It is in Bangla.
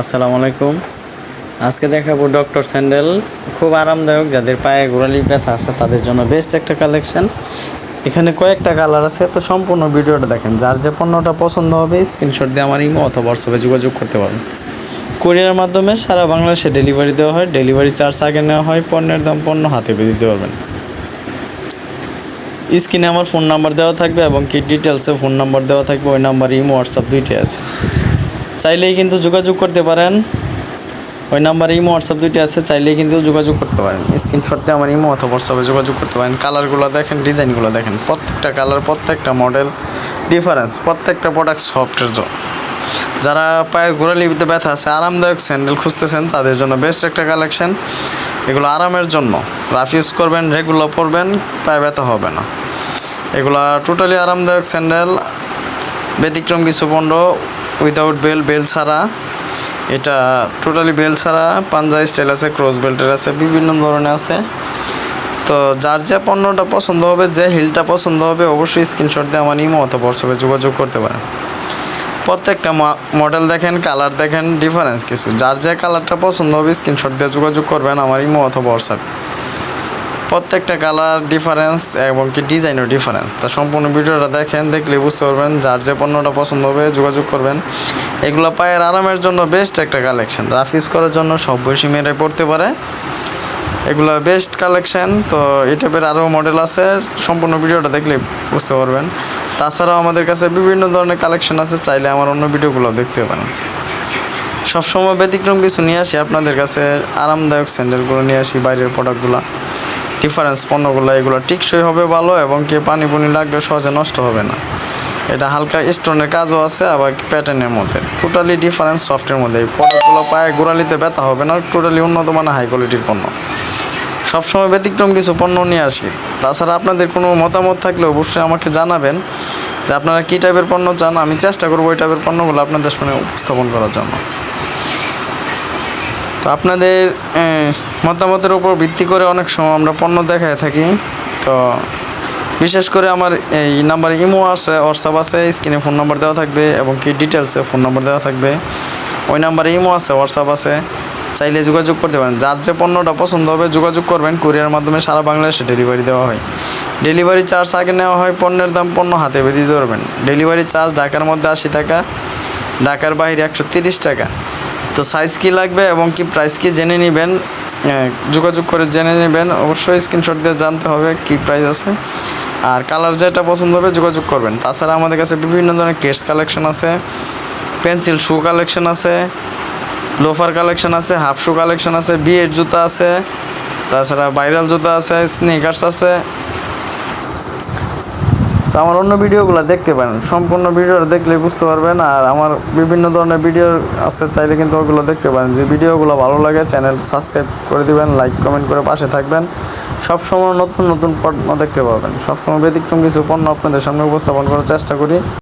আসসালামু আলাইকুম। আজকে দেখাবো ডক্টর স্যান্ডেল। খুব আরামদায়ক, যাদের পায়ে গোড়ালি ব্যথা আছে, তাদের জন্য বেস্ট একটা কালেকশন এখানে কয়েকটা কালার আছে, তো সম্পূর্ণ ভিডিওটা দেখেন। যার যে পণ্যটা পছন্দ হবে স্ক্রিনশট দিয়ে আমার ইমো অথবা হোয়াটসঅ্যাপে যোগাযোগ করতে পারেন কুরিয়ার মাধ্যমে সারা বাংলাদেশে ডেলিভারি দেওয়া হয়। ডেলিভারি চার্জ আগে নেওয়া হয়, পণ্যের দাম পণ্য হাতে পেয়ে দিতে পারবেন। স্ক্রিনে আমার ফোন নাম্বার দেওয়া থাকবে এবং কি ডিটেলসে ফোন নাম্বার দেওয়া থাকবে। ওই নাম্বার ইমো হোয়াটসঅ্যাপ দুইটাই আছে। চাইলেই কিন্তু যোগাযোগ করতে পারেন। ওই নাম্বারে ইমো হোয়াটসঅ্যাপ দুইটা আছে, চাইলেই কিন্তু যোগাযোগ করতে পারেন। স্ক্রিনশট আমার ইমো অথবা হোয়াটসঅ্যাপে যোগাযোগ করতে পারেন। কালারগুলো দেখেন, ডিজাইনগুলো দেখেন। প্রত্যেকটা কালার প্রত্যেকটা মডেল ডিফারেন্স প্রত্যেকটা প্রোডাক্ট সফটের জন্য। যারা পায়ে গোড়ালিতে ব্যথা আছে, আরামদায়ক স্যান্ডেল খুঁজতেছেন, তাদের জন্য বেস্ট একটা কালেকশন এগুলো আরামের জন্য। রাফ ইউজ করবেন রেগুলার পরবেন, পায়ে ব্যথা হবে না। এগুলা টোটালি আরামদায়ক স্যান্ডেল ব্যতিক্রম কিছু পণ্য উইদাউট বেল বেল ছাড়া। এটা টোটালি বেল ছাড়া, পাঞ্জা স্টাইল আছে ক্রস বেল্টের আছে, বিভিন্ন ধরনের আছে। তো যার যে পণ্যটা পছন্দ হবে, যে হিলটা পছন্দ হবে, অবশ্যই স্ক্রিনশট দিয়ে আমার ইমো অথবা হোয়াটসঅ্যাপে যোগাযোগ করতে পারেন। প্রত্যেকটা মডেল দেখেন কালার দেখেন ডিফারেন্স কিছু। যার যে কালারটা পছন্দ হবে স্ক্রিনশট দিয়ে যোগাযোগ করবেন আমার ইমো অথবা হোয়াটসঅ্যাপ প্রত্যেকটা কালার ডিফারেন্স এবং কি ডিজাইনও ডিফারেন্স তা সম্পূর্ণ ভিডিওটা দেখেন, দেখলে বুঝতে পারবেন যার যে পণ্যটা পছন্দ হবে যোগাযোগ করবেন। এগুলো পায়ের আরামের জন্য বেস্ট একটা কালেকশন রাফ ইউজ করার জন্য সব বয়সী মেয়েরাই পড়তে পারে। এগুলো বেস্ট কালেকশন তো এই টাইপের আরও মডেল আছে। সম্পূর্ণ ভিডিওটা দেখলে বুঝতে পারবেন। তাছাড়াও আমাদের কাছে বিভিন্ন ধরনের কালেকশন আছে। চাইলে আমার অন্য ভিডিওগুলো দেখতে পারেন। সবসময় ব্যতিক্রম কিছু নিয়ে আসি। আপনাদের কাছে আরামদায়ক স্যান্ডেলগুলো নিয়ে আসি, বাইরের প্রোডাক্টগুলো ডিফারেন্স পণ্যগুলো এগুলো টিকসই হবে ভালো এবং কি পানি পুনি লাগলে সহজে নষ্ট হবে না। এটা হালকা স্টোনের কাজও আছে, আবার প্যাটার্নের মধ্যে। টোটালি ডিফারেন্স সফটের মধ্যে। এই প্রোডাক্টগুলো পায়ে গোড়ালিতে ব্যথা হবে না টোটালি উন্নত মানের হাই কোয়ালিটির পণ্য। সবসময় ব্যতিক্রম কিছু পণ্য নিয়ে আসি। তাছাড়া আপনাদের কোনো মতামত থাকলে অবশ্যই আমাকে জানাবেন যে আপনারা কী টাইপের পণ্য চান। আমি চেষ্টা করব ওই টাইপের পণ্যগুলো আপনাদের সামনে উপস্থাপন করার জন্য। তো আপনাদের মতামতের উপর ভিত্তি করে অনেক সময় আমরা পণ্য দেখায় থাকি। তো বিশেষ করে আমার এই নাম্বারে ইমো আছে হোয়াটসঅ্যাপ আছে, স্ক্রিনে ফোন নাম্বার দেওয়া থাকবে এবং কি ডিটেলসে ফোন নাম্বার দেওয়া থাকবে। ওই নাম্বারে ইমো আছে হোয়াটসঅ্যাপ আছে, চাইলে যোগাযোগ করতে পারেন। যার যে পণ্যটা পছন্দ হবে যোগাযোগ করবেন, কুরিয়ার মাধ্যমে সারা বাংলাদেশে ডেলিভারি দেওয়া হয়। ডেলিভারি চার্জ আগে নেওয়া হয়, পণ্যের দাম পণ্য হাতে বেঁধে দিতে পারবেন ডেলিভারি চার্জ ঢাকার মধ্যে আশি টাকা, ঢাকার বাইরে একশো তিরিশ টাকা। তো সাইজ কী লাগবে এবং কি প্রাইস কি জেনে নেবেন যোগাযোগ করে জেনে নেবেন। অবশ্যই স্ক্রিনশট দিয়ে জানতে হবে কী প্রাইস আছে। আর কালার যেটা পছন্দ হবে যোগাযোগ করবেন। তাছাড়া আমাদের কাছে বিভিন্ন ধরনের কেস কালেকশন আছে। পেন্সিল শু কালেকশন আছে লোফার কালেকশন আছে হাফ শু কালেকশন আছে, বিয়ের জুতা আছে, তাছাড়া ভাইরাল জুতা আছে স্নিকার্স আছে। তো আমার অন্য ভিডিওগুলো দেখতে পারেন। সম্পূর্ণ ভিডিও দেখলে বুঝতে পারবেন, আর আমার বিভিন্ন ধরনের ভিডিও আছে, চাইলে কিন্তু ওগুলো দেখতে পারেন। যে ভিডিওগুলো ভালো লাগে, চ্যানেল সাবস্ক্রাইব করে দিবেন, লাইক, কমেন্ট করে পাশে থাকবেন। সবসময় নতুন নতুন পণ্য দেখতে পাবেন। সবসময় ব্যতিক্রম কিছু পণ্য আপনাদের সামনে উপস্থাপন করার চেষ্টা করি।